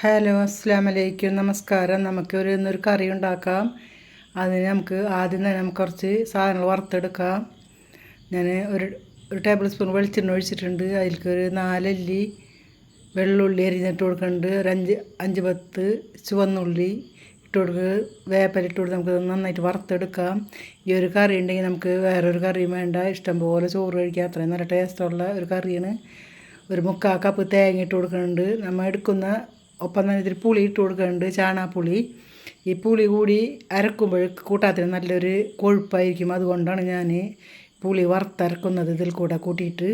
Hello അസ്സാം വലൈക്കും നമസ്കാരം. നമുക്ക് ഒരു ഇന്നൊരു കറി ഉണ്ടാക്കാം. അതിന് നമുക്ക് ആദ്യം തന്നെ നമുക്ക് കുറച്ച് സാധനങ്ങൾ വറുത്തെടുക്കാം. ഞാൻ ഒരു ഒരു ടേബിൾ സ്പൂൺ വെളിച്ചെണ്ണ ഒഴിച്ചിട്ടുണ്ട്. അതിലേക്ക് ഒരു നാലല്ലി വെള്ളുള്ളി അരിഞ്ഞിട്ട് കൊടുക്കുന്നുണ്ട്. ഒരു അഞ്ച് അഞ്ച് പത്ത് ചുവന്നുള്ളി ഇട്ട് കൊടുക്കുക. വേപ്പലിട്ട് കൊടുത്ത് നമുക്ക് നന്നായിട്ട് വറുത്തെടുക്കാം. ഈ ഒരു കറി ഉണ്ടെങ്കിൽ നമുക്ക് വേറൊരു കറിയും വേണ്ട. ഇഷ്ടം പോലെ ചോറ് കഴിക്കാം അത്രയും നല്ല ടേസ്റ്റുള്ള ഒരു കറിയാണ്. ഒരു മുക്കാൽ കപ്പ് തേങ്ങ ഇട്ട് കൊടുക്കുന്നുണ്ട്. നമ്മൾ എടുക്കുന്ന ഒപ്പം തന്നെ ഇതിൽ പുളി ഇട്ട് കൊടുക്കുന്നുണ്ട് ചാണാപ്പുളി ഈ പുളി കൂടി അരക്കുമ്പോൾ കൂട്ടാത്തിന് നല്ലൊരു കൊഴുപ്പായിരിക്കും. അതുകൊണ്ടാണ് ഞാൻ പുളി വറുത്തരക്കുന്നത് ഇതിൽ കൂടെ കൂട്ടിയിട്ട്.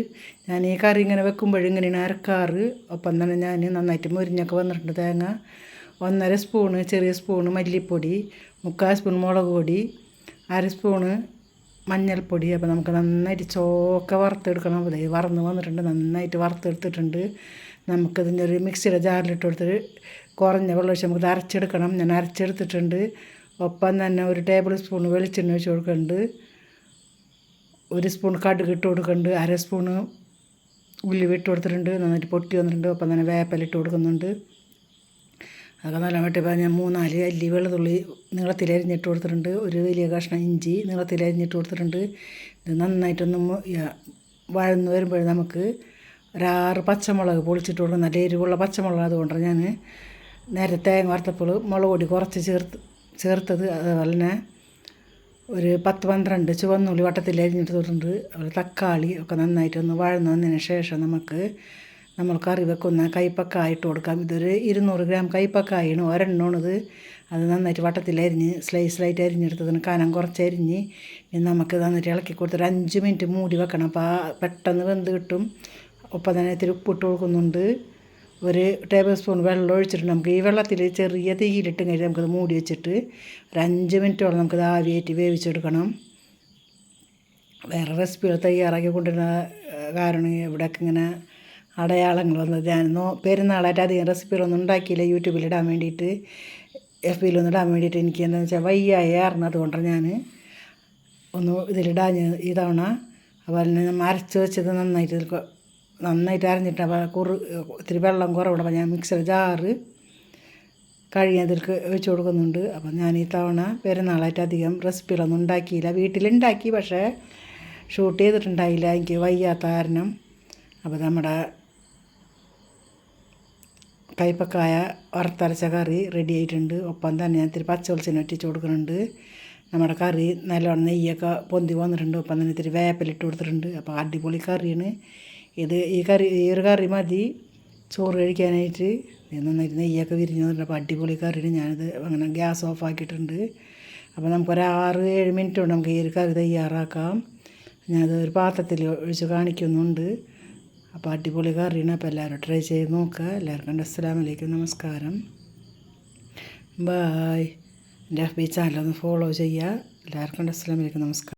ഞാൻ ഈ കറി ഇങ്ങനെ വെക്കുമ്പോൾ ഇങ്ങനെയാണ് അരക്കാറ്. ഒപ്പം തന്നെ ഞാൻ നന്നായിട്ട് മുരിഞ്ഞൊക്കെ വന്നിട്ടുണ്ട് തേങ്ങ. ഒന്നര സ്പൂണ് ചെറിയ സ്പൂണ് മല്ലിപ്പൊടി മുക്കാൽ സ്പൂൺ മുളക് പൊടി അര സ്പൂണ് മഞ്ഞൾപ്പൊടി. അപ്പോൾ നമുക്ക് നന്നായിട്ട് ചോക്ക വറുത്തെടുക്കണം. അതെ വറന്ന് വന്നിട്ടുണ്ട്. നന്നായിട്ട് വറുത്തെടുത്തിട്ടുണ്ട്. നമുക്കിതിന്റെ ഒരു മിക്സിയുടെ ജാറിലിട്ട് കൊടുത്തിട്ട് കുറഞ്ഞ വെള്ളം ഒഴിച്ച് നമുക്കിത് അരച്ചെടുക്കണം. ഞാൻ അരച്ചെടുത്തിട്ടുണ്ട്. ഒപ്പം തന്നെ ഒരു ടേബിൾ സ്പൂൺ വെളിച്ചെണ്ണ ഒഴിച്ച് കൊടുക്കുന്നുണ്ട്. ഒരു സ്പൂൺ കടുക് ഇട്ട് കൊടുക്കുന്നുണ്ട്. അര സ്പൂണ് ഉള്ളി ഇട്ട് കൊടുത്തിട്ടുണ്ട്. നന്നായിട്ട് പൊട്ടി വന്നിട്ടുണ്ട്. ഒപ്പം തന്നെ വേപ്പലിട്ട് കൊടുക്കുന്നുണ്ട്. അതൊക്കെ നല്ല വെട്ടിപ്പോൾ ഞാൻ മൂന്നാൽ അല്ലി വെള്ളത്തുള്ളി നീളത്തിൽ കൊടുത്തിട്ടുണ്ട്. ഒരു വലിയ കഷ്ണം ഇഞ്ചി നീളത്തിൽ കൊടുത്തിട്ടുണ്ട്. ഇത് നന്നായിട്ടൊന്ന് വഴന്ന് വരുമ്പോൾ നമുക്ക് ഒരാറ് പച്ചമുളക് പൊളിച്ചിട്ട് നല്ല എരിവുള്ള പച്ചമുളക് അതുകൊണ്ടാണ് ഞാൻ നേരെ തേങ്ങ വറുത്തപ്പോൾ മുളക് പൊടി കുറച്ച് ചേർത്ത് ചേർത്തത്. അതുപോലെ തന്നെ ഒരു പത്ത് പന്ത്രണ്ട് ചുവന്നുള്ളി വട്ടത്തിൽ അരിഞ്ഞിട്ട് തൊട്ടുണ്ട് അതുപോലെ തക്കാളി ഒക്കെ നന്നായിട്ട് ഒന്ന് വഴന്ന് വന്നതിന് ശേഷം നമുക്ക് നമ്മൾ കറി വെക്കുന്ന കൈപ്പക്കായ ഇട്ട് കൊടുക്കാം. ഇതൊരു ഇരുന്നൂറ് ഗ്രാം കൈപ്പക്കായാണ്. ഒരെണ്ണമാണിത്. അത് നന്നായിട്ട് വട്ടത്തിൽ അരിഞ്ഞ് സ്ലൈസിലായിട്ട് അരിഞ്ഞെടുത്തതിന് കനം കുറച്ച് അരിഞ്ഞ് നമുക്ക് നന്നായിട്ട് ഇളക്കി കൊടുത്തൊരു അഞ്ച് മിനിറ്റ് മൂടി വെക്കണം. അപ്പോൾ പെട്ടെന്ന് വെന്ത് കിട്ടും. ഒപ്പം തന്നെ ഇത്തിരി ഉപ്പിട്ട് കൊടുക്കുന്നുണ്ട്. ഒരു ടേബിൾ സ്പൂൺ വെള്ളം ഒഴിച്ചിട്ട് നമുക്ക് ഈ വെള്ളത്തിൽ ചെറിയ തീയിലിട്ട് കഴിഞ്ഞാൽ നമുക്കത് മൂടി വെച്ചിട്ട് ഒരു അഞ്ച് മിനിറ്റോളം നമുക്കത് ആവിയേറ്റ് വേവിച്ചെടുക്കണം. വേറെ റെസിപ്പികൾ തയ്യാറാക്കി കൊണ്ടുവരുന്ന കാരണം ഇവിടെയൊക്കെ ഇങ്ങനെ അടയാളങ്ങൾ വന്നത്. ഞാൻ പെരുന്നാളായിട്ട് അധികം റെസിപ്പികളൊന്നും ഉണ്ടാക്കിയില്ല. യൂട്യൂബിൽ ഇടാൻ വേണ്ടിയിട്ട് എഫ് ബിയിലൊന്നും ഇടാൻ വേണ്ടിയിട്ട് എനിക്ക് എന്താണെന്ന് വെച്ചാൽ വയ്യായിരുന്നു അതുകൊണ്ടാണ് ഞാൻ ഒന്ന് ഇതിലിടാൻ ഇതവണ അതുപോലെ തന്നെ അരച്ച് വെച്ചത് നന്നായിട്ട് നന്നായിട്ട് അരഞ്ഞിട്ട് കുറു ഇത്തിരി വെള്ളം കുറവുണ്ട് അപ്പോൾ ഞാൻ മിക്സർ ജാറ് കഴിയാതിൽക്ക് വെച്ച് കൊടുക്കുന്നുണ്ട്. അപ്പം ഞാൻ ഈ തവണ പെരുന്നാളായിട്ട് അധികം റെസിപ്പികളൊന്നും ഉണ്ടാക്കിയില്ല. വീട്ടിലുണ്ടാക്കി പക്ഷേ ഷൂട്ട് ചെയ്തിട്ടുണ്ടായില്ല. എനിക്ക് വയ്യാത്ത കാരണം. അപ്പോൾ നമ്മുടെ കൈപ്പക്കായ വറുത്തരച്ച കറി റെഡി ആയിട്ടുണ്ട്. ഒപ്പം തന്നെ ഞാൻ ഇത്തിരി പച്ചവെളിച്ചെണ്ണ ഒറ്റിച്ച് കൊടുക്കുന്നുണ്ട്. നമ്മുടെ കറി നല്ലോണം നെയ്യൊക്കെ പൊന്തി വന്നിട്ടുണ്ട്. ഒപ്പം തന്നെ ഇത്തിരി വേപ്പിലിട്ട് കൊടുത്തിട്ടുണ്ട്. അപ്പോൾ അടിപൊളി കറിയാണ്. ഇത് ഈ കറി ഈ ഒരു കറി മതി. ചോറ് കഴിക്കാനായിട്ട്. നന്നായിട്ട് നെയ്യൊക്കെ വിരിഞ്ഞ് വന്നിട്ടുണ്ട്. അപ്പോൾ അടിപൊളി കറിയാണ്. ഞാനിത് അങ്ങനെ ഗ്യാസ് ഓഫ് ആക്കിയിട്ടുണ്ട്. അപ്പോൾ നമുക്കൊരു ആറ് ഏഴ് മിനിറ്റ് കൊണ്ട് നമുക്ക് ഈ ഒരു കറി തയ്യാറാക്കാം. ഞാനത് ഒരു പാത്രത്തിൽ ഒഴിച്ച് കാണിക്കുന്നുണ്ട്. അപ്പോൾ അടിപൊളി കറിയാണ്. അപ്പോൾ എല്ലാവരും ട്രൈ ചെയ്ത് നോക്കുക. എല്ലാവർക്കും അസ്സാം വലൈക്കും നമസ്കാരം. ബായ്. എന്റെ എഫ് ബി ചാനലൊന്ന് ഫോളോ ചെയ്യുക. എല്ലാവർക്കും അസ്സാം അസ്സലാമലൈക്കും നമസ്കാരം.